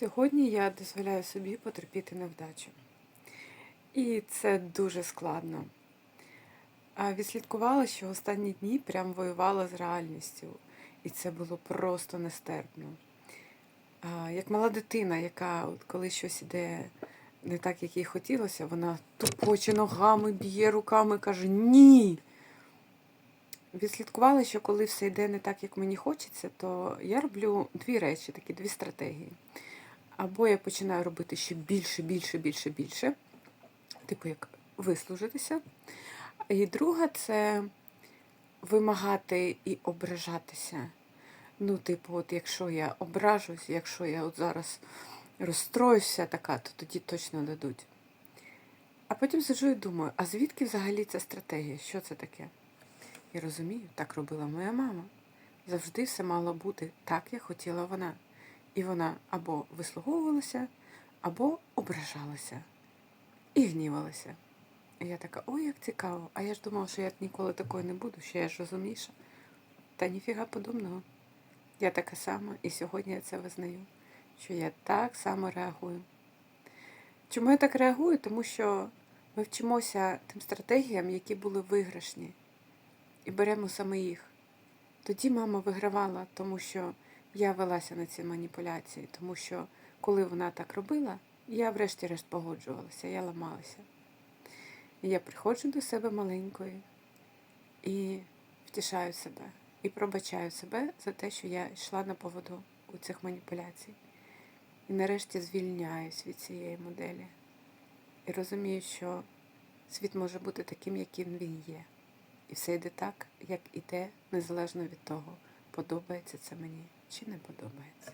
Сьогодні я дозволяю собі потерпіти невдачу. І це дуже складно. А відслідкувала, що останні дні прям воювала з реальністю. І це було просто нестерпно. Як мала дитина, яка от коли щось іде не так, як їй хотілося, вона тупоче ногами, б'є руками, каже Ні. Відслідкувала, що коли все йде не так, як мені хочеться, то я роблю дві речі, такі дві стратегії. Або я починаю робити ще більше, більше, більше, більше, типу як вислужитися. І друга це вимагати і ображатися. Ну, типу, от якщо я ображусь, якщо я от зараз розстроюся така, то тоді точно дадуть. А потім сиджу і думаю, а звідки взагалі ця стратегія? Що це таке? І розумію, так робила моя мама. Завжди все мало бути так, як хотіла вона. І вона або вислуговувалася, або ображалася і гнівалася. І я така, ой, як цікаво. А я ж думала, що я ніколи такою не буду, що я ж розумніша. Та ніфіга подобного. Я така сама, і сьогодні я це визнаю, що я так само реагую. Чому я так реагую? Тому що ми вчимося тим стратегіям, які були виграшні, і беремо саме їх. Тоді мама вигравала, тому що я велася на ці маніпуляції, тому що коли вона так робила, я врешті-решт погоджувалася, я ламалася. Я приходжу до себе маленької і втішаю себе, і пробачаю себе за те, що я йшла на поводу у цих маніпуляцій. І нарешті звільняюсь від цієї моделі. І розумію, що світ може бути таким, яким він є. І все йде так, як іде, незалежно від того, подобається це мені чи не подобається.